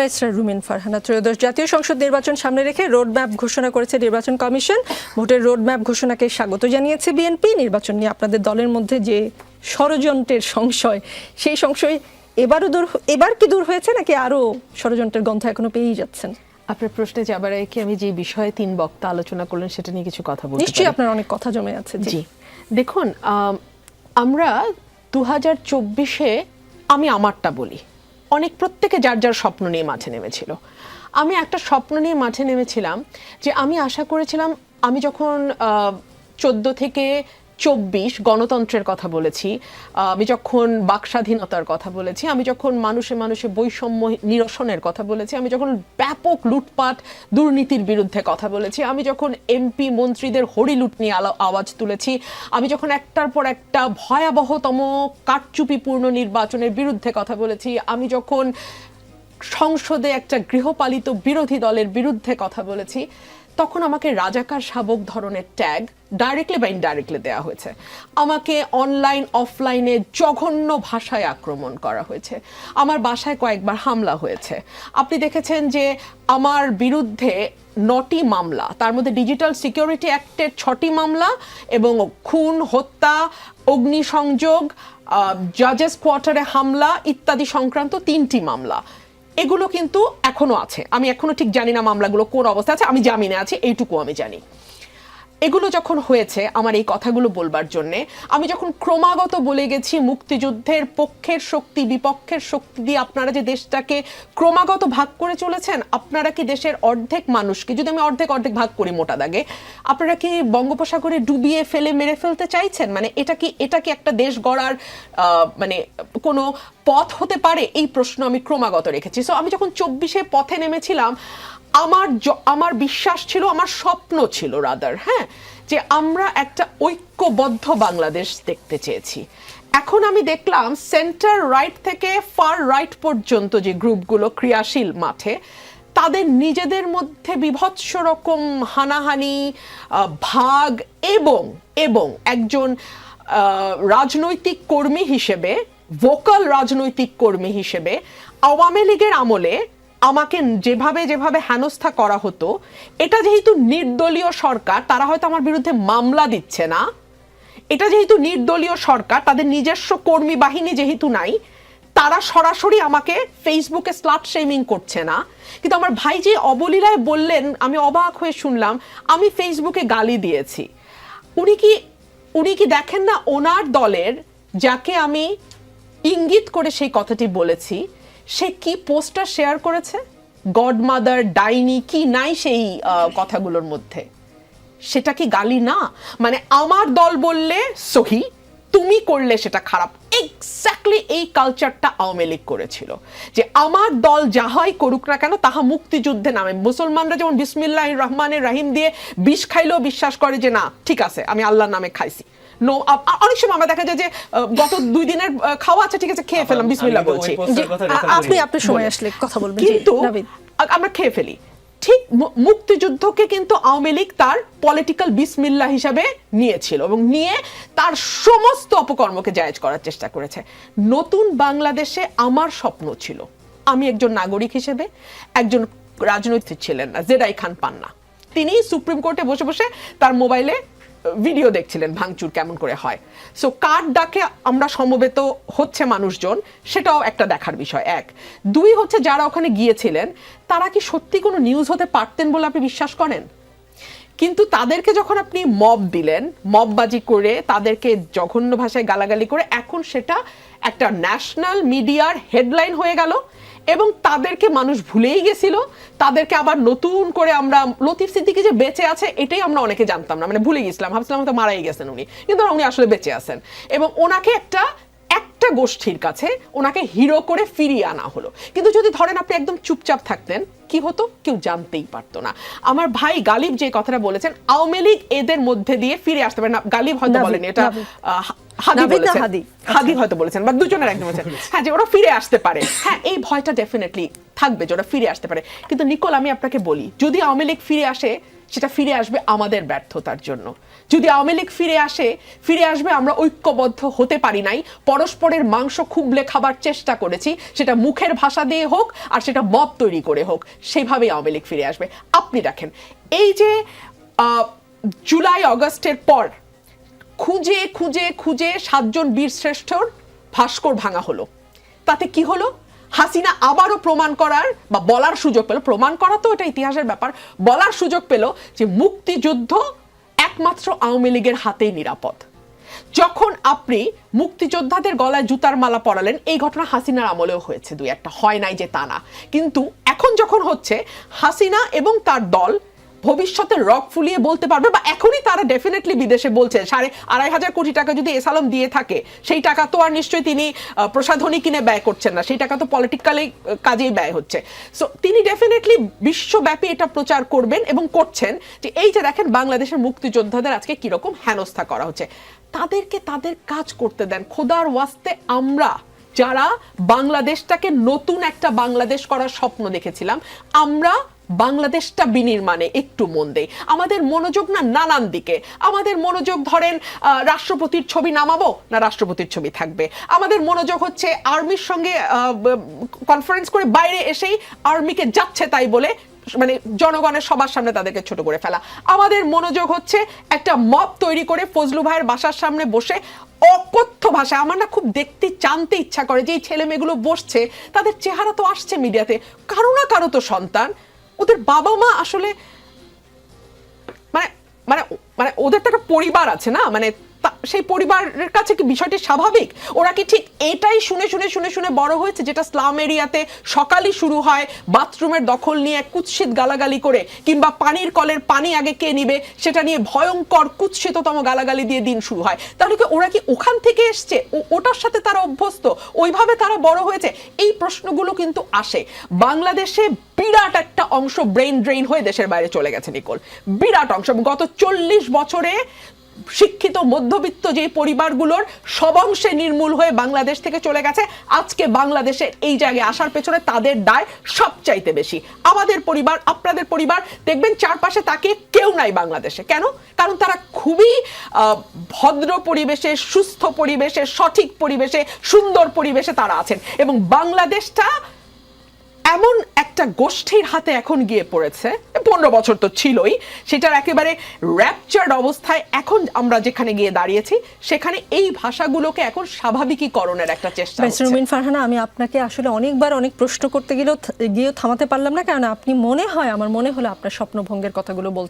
Barrister রুমিন ফারহানা ত্রয়োদশ জাতীয় সংসদ নির্বাচন সামনে রেখে রোডম্যাপ ঘোষণা করেছে নির্বাচন কমিশন। ভোটের রোডম্যাপ ঘোষণাকে স্বাগত জানিয়েছে বিএনপি। নির্বাচন নিয়ে আপনাদের দলের মধ্যে যে ষড়যন্ত্রের সংশয় সেই সংশয় এবারও দূর এবার কি দূর হয়েছে নাকি আরও ষড়যন্ত্রের গন্ধ এখনও পেয়েই যাচ্ছেন? আপনার প্রশ্নে যাবার আগে কি আমি যে বিষয়ে তিন বক্তা আলোচনা করলেন সেটা নিয়ে কিছু কথা বলতে নিশ্চয়ই আপনার অনেক কথা জমে আছে জি। দেখুন আমরা দু হাজার চব্বিশে আমি আমারটা বলি। অনেক প্রত্যেকে যার যার স্বপ্ন নিয়ে মাঠে নেমেছিল। আমি একটা স্বপ্ন নিয়ে মাঠে নেমেছিলাম যে আমি আশা করেছিলাম আমি যখন চোদ্দ থেকে চব্বিশ গণতন্ত্রের কথা বলেছি, আমি যখন বাক স্বাধীনতার কথা বলেছি, আমি যখন মানুষে মানুষে বৈষম্য নিরসনের কথা বলেছি, আমি যখন ব্যাপক লুটপাট, দুর্নীতির বিরুদ্ধে কথা বলেছি, আমি যখন এমপি মন্ত্রীদের হরিলুট নিয়ে আলো- আওয়াজ তুলেছি, আমি যখন একটার পর একটা ভয়াবহতম কারচুপিপূর্ণ নির্বাচনের বিরুদ্ধে কথা বলেছি, আমি যখন সংসদে একটা গৃহপালিত বিরোধী দলের বিরুদ্ধে কথা বলেছি তখন আমাকে রাজাকার শাবক ধরনের ট্যাগ ডাইরেক্টলি বা ইনডাইরেক্টলি দেওয়া হয়েছে। আমাকে অনলাইন অফলাইনে জঘন্য ভাষায় আক্রমণ করা হয়েছে। আমার বাসায় কয়েকবার হামলা হয়েছে। আপনি দেখেছেন যে আমার বিরুদ্ধে নটি মামলা, তার মধ্যে ডিজিটাল সিকিউরিটি অ্যাক্টের ছটি মামলা এবং খুন, হত্যা, অগ্নিসংযোগ জাজেস কোয়ার্টারে হামলা ইত্যাদি সংক্রান্ত তিনটি মামলা। এগুলো কিন্তু এখনও আছে। আমি এখনও ঠিক জানি না মামলাগুলো কোন অবস্থা আছে, আমি জামিনে আছে, এইটুকু আমি জানি। এগুলো যখন হয়েছে আমার এই কথাগুলো বলবার জন্য, আমি যখন ক্রমাগত বলে গেছি মুক্তিযুদ্ধের পক্ষের শক্তি, বিপক্ষের শক্তি দিয়ে আপনারা যে দেশটাকে ক্রমাগত ভাগ করে চলেছেন, আপনারা কি দেশের অর্ধেক মানুষকে, যদি আমি অর্ধেক অর্ধেক ভাগ করি মোটা দাগে, আপনারা কি বঙ্গোপসাগরে ডুবিয়ে ফেলে মেরে ফেলতে চাইছেন? মানে এটা কি এটা কি একটা দেশ গড়ার মানে কোনো পথ হতে পারে? এই প্রশ্ন আমি ক্রমাগত রেখেছি। সো আমি যখন চব্বিশে পথে নেমেছিলাম আমার আমার বিশ্বাস ছিল, আমার স্বপ্ন ছিল রাদার হ্যাঁ যে আমরা একটা ঐক্যবদ্ধ বাংলাদেশ দেখতে চেয়েছি। এখন আমি দেখলাম সেন্টার রাইট থেকে ফার রাইট পর্যন্ত যে গ্রুপগুলো ক্রিয়াশীল মাঠে, তাদের নিজেদের মধ্যে বিভৎস রকম হানাহানি ভাগ এবং এবং একজন রাজনৈতিক কর্মী হিসেবে ভোকাল রাজনৈতিক কর্মী হিসেবে, আওয়ামী লীগের আমলে আমাকে যেভাবে যেভাবে হেনস্থা করা হতো, এটা যেহেতু নির্দলীয় সরকার, তারা হয়তো আমার বিরুদ্ধে মামলা দিচ্ছে না। এটা যেহেতু নির্দলীয় সরকার, তাদের নিজস্ব কর্মী বাহিনী যেহেতু নাই, তারা সরাসরি আমাকে ফেসবুকে স্লাট শেমিং করছে না। কিন্তু আমার ভাই যে অবলীলায় বললেন, আমি অবাক হয়ে শুনলাম, আমি ফেসবুকে গালি দিয়েছি। উনি কি উনি কি দেখেন না ওনার দলের, যাকে আমি ইঙ্গিত করে সেই কথাটি বলেছি সে কি পোস্টার শেয়ার করেছে? গডমাদার ডাইনি কি নাই সেই কথাগুলোর মধ্যে? সেটা কি গালি না? মানে আমার দল বললে সহি, তুমি করলে সেটা খারাপ। এক্স্যাক্টলি এই কালচারটা আওয়ামী লীগ করেছিল। যে আমার দল যাহাই করুক না কেন, তাহা মুক্তিযুদ্ধে নামে। মুসলমানরা যেমন বিসমিল্লাহ রহমানের রাহিম দিয়ে বিষ খাইলেও বিশ্বাস করে যে না, ঠিক আছে, আমি আল্লাহর নামে খাইছি। নো অনেক সময় আমরা দেখা যায় যে গত দুই দিনের খাওয়া আছে ঠিক আছে খেয়ে ফেলাম বিসমিল্লাহ বলছি আপনি আপনার সময় আসলে কথা বলবেন। কিন্তু আমরা খেয়ে ফেলি। ঠিক মুক্তিযুদ্ধকে কিন্তু আওয়ামী লীগ তার পলিটিক্যাল বিসমিল্লা হিসাবে নিয়েছিল এবং নিয়ে তার সমস্ত অপকর্মকে জায়েজ করার চেষ্টা করেছে। নতুন বাংলাদেশে আমার স্বপ্ন ছিল আমি একজন নাগরিক হিসেবে একজন রাজনৈতিক ছিলেন না জেরাই খান পান্না। তিনি সুপ্রিম কোর্টে বসে বসে তার মোবাইলে ভিডিও দেখছিলেন ভাঙচুর কেমন করে হয়। সো কার ডাকে আমরা সমবেত হচ্ছে মানুষজন, সেটাও একটা দেখার বিষয়, এক। দুই হচ্ছে যারা ওখানে গিয়েছিলেন, তারা কি সত্যি কোনো নিউজ হতে পারতেন বলে আপনি বিশ্বাস করেন? কিন্তু তাদেরকে যখন আপনি মব দিলেন মববাজি করে তাদেরকে জঘন্য ভাষায় গালাগালি করে, এখন সেটা একটা ন্যাশনাল মিডিয়ার হেডলাইন হয়ে গেল এবং তাদেরকে মানুষ ভুলেই গেছিল। তাদেরকে আবার নতুন করে আমরা, লতিফ সিদ্দিকি যে বেঁচে আছে, এটাই আমরা অনেকে জানতাম না। মানে ভুলে গেছিলাম। ভাবছিলাম হয়তো মারাই গেছেন উনি। কিন্তু উনি আসলে বেঁচে আছেন। এবং ওনাকে একটা একটা গোষ্ঠীর কাছে ওনাকে হিরো করে ফিরিয়ে আনা হলো। কিন্তু যদি ধরেন আপনি একদম চুপচাপ থাকতেন কি হতো? কেউ জানতেই পারতো না। আমার ভাই গালিব যে কথাটা বলেছেন আওয়ামী লীগ এদের মধ্যে দিয়ে ফিরে আসতে পারে না। গালিব হয়তো বলেনি এটা। হাদি বলেছেন। হাদি? হাদি হয়তো বলেছেন বা দুজনের একজন বলেছেন। হ্যাঁ যে ওরা ফিরে আসতে পারে। হ্যাঁ এই ভয়টা ডেফিনেটলি থাকবে যে ওরা ফিরে আসতে পারে। কিন্তু নিকোল আমি আপনাকে বলি যদি আওয়ামী লীগ ফিরে আসে সেটা ফিরে আসবে আমাদের ব্যর্থতার জন্য। যদি আওয়ামী লীগ ফিরে আসে, ফিরে আসবে আমরা ঐক্যবদ্ধ হতে পারি নাই, পরস্পরের মাংস খুবলে খাবার চেষ্টা করেছি, সেটা মুখের ভাষা দিয়ে হোক আর সেটা মব তৈরি করে হোক, সেভাবেই আওয়ামী লীগ ফিরে আসবে। আপনি দেখেন, এই যে জুলাই অগস্টের পর খুঁজে খুঁজে খুঁজে সাতজন বীর শ্রেষ্ঠর ভাস্কর ভাঙা হলো। তাতে কি হলো? হাসিনা আবারও প্রমাণ করার বা বলার সুযোগ পেল। প্রমাণ করা তো এটা ইতিহাসের ব্যাপার। বলার সুযোগ পেল যে মুক্তিযুদ্ধ একমাত্র আওয়ামী লীগের হাতেই নিরাপদ। যখন আপনি মুক্তিযোদ্ধাদের গলায় জুতার মালা পরালেন, এই ঘটনা হাসিনার আমলেও হয়েছে দুই একটা। হয় নাই যে তা না। কিন্তু এখন যখন হচ্ছে, হাসিনা এবং তার দল ভবিষ্যতে রক ফুলিয়ে বলতে পারবে বা এখনই তারা ডেফিনেটলি বিদেশে বলছে, সাড়ে আড়াই হাজার কোটি টাকা যদি এসালম দিয়ে থাকে, সেই টাকা তো আর নিশ্চয়ই তিনি প্রসাধনী কিনে ব্যয় করছেন না, সেই টাকা তো পলিটিক্যালি কাজেই ব্যয় হচ্ছে। সো তিনি ডেফিনেটলি বিশ্বব্যাপী এটা প্রচার করবেন এবং করছেন যে এই যে দেখেন বাংলাদেশের মুক্তিযোদ্ধাদের আজকে কীরকম হেনস্থা করা হচ্ছে। তাদেরকে তাদের কাজ করতে দেন। খোদার ওয়াস্তে আমরা যারা বাংলাদেশটাকে নতুন একটা বাংলাদেশ করার স্বপ্ন দেখেছিলাম, আমরা বাংলাদেশটা বিনির্মাণে একটু মন দেই। আমাদের মনোযোগ না নানান দিকে। আমাদের মনোযোগ ধরেন রাষ্ট্রপতির ছবি নামাবো না রাষ্ট্রপতির ছবি থাকবে? আমাদের মনোযোগ হচ্ছে আর্মির সঙ্গে কনফারেন্স করে বাইরে এসেই আর্মিকে যাচ্ছে তাই বলে মানে জনগণের সবার সামনে তাদেরকে ছোট করে ফেলা। আমাদের মনোযোগ হচ্ছে একটা মব তৈরি করে ফজলু ভাইয়ের বাসার সামনে বসে অকথ্য ভাষায়, আমার না খুব দেখতে জানতে ইচ্ছা করে যে এই ছেলে মেয়েগুলো বসছে, তাদের চেহারা তো আসছে মিডিয়াতে। কারও না কারও তো সন্তান। ওদের বাবা মা আসলে মানে মানে মানে ওদের তো একটা পরিবার আছে না? মানে সেই পরিবারের কাছে কি বিষয়টি স্বাভাবিক? ওরা কি ঠিক এটাই শুনে শুনে শুনে শুনে বড় হয়েছে যেটা স্লাম এরিয়াতে সকালই শুরু হয়, বাথরুমের দখল নিয়ে কুৎসিত গালাগালি করে, কিংবা পানির কলের পানি আগে কে নিবে, সেটা নিয়ে ভয়ঙ্কর কুৎসিততম গালাগালি দিয়ে দিন শুরু হয়। তাহলে কি ওরা কি ওখান থেকে এসছে? ওটার সাথে তারা অভ্যস্ত? ওইভাবে তারা বড় হয়েছে? এই প্রশ্নগুলো কিন্তু আসে। বাংলাদেশে বিরাট একটা অংশ ব্রেন ড্রেন হয়ে দেশের বাইরে চলে গেছে, নিকোল। বিরাট অংশ। গত চল্লিশ বছরে শিক্ষিত মধ্যবিত্ত যে পরিবারগুলোর সব অংশে নির্মূল হয়ে বাংলাদেশ থেকে চলে গেছে, আজকে বাংলাদেশে এই জায়গায় আসার পেছনে তাদের দায় সবচাইতে বেশি। আমাদের পরিবার, আপনাদের পরিবার, দেখবেন চারপাশে তাকে কেউ নাই বাংলাদেশে। কেন? কারণ তারা খুবই ভদ্র পরিবেশে, সুস্থ পরিবেশে, সঠিক পরিবেশে, সুন্দর পরিবেশে তারা আছেন। এবং বাংলাদেশটা এমন একটা গোষ্ঠীর হাতে এখন গিয়ে পড়েছে। পনেরো বছর তো ছিলই। সেটার একেবারে র্যাপচার্ড অবস্থায় এখন আমরা যেখানে গিয়ে দাঁড়িয়েছি সেখানে এই ভাষাগুলোকে এখন স্বাভাবিকীকরণের একটা চেষ্টা রুমিন ফারহানা আমি আপনাকে আসলে অনেকবার অনেক প্রশ্ন করতে গেলেও গিয়েও থামাতে পারলাম না কারণ আপনি মনে হয় আমার মনে হলো আপনার স্বপ্নভঙ্গের কথাগুলো বলছেন।